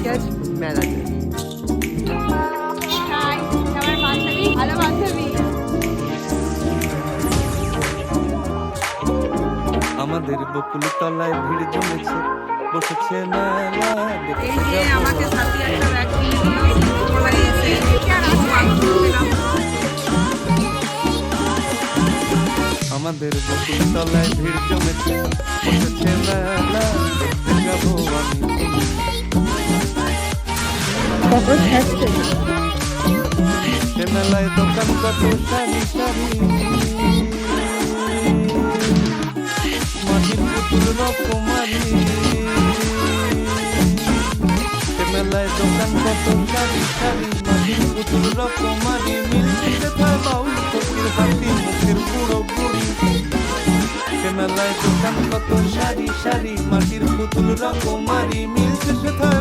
আজকে আজ মেলাতে হাই আমার বান্ধবী ভালো বান্ধবী আমাদের বকুল তলায় ভিড় জমেছে বসেছে মেলা এই যে। আমাকে সাথে একটা ব্যাগ আমাদের বকুল তলায় ভিড় জমেছে বসেছে মেলা। সে মেলায় দোকান কত সারি সারি মাটির পুতুল রকমারি মেলায় দোকান কত সারি সারি মাটির পুতুল রকমারি মিলছে কোথায় বাউল ফকির হাতি মুখের বুড়ো বুড়ি মেলায় দোকান কত সারি সারি মাটির পুতুল রকমারি মিলছে সেথায়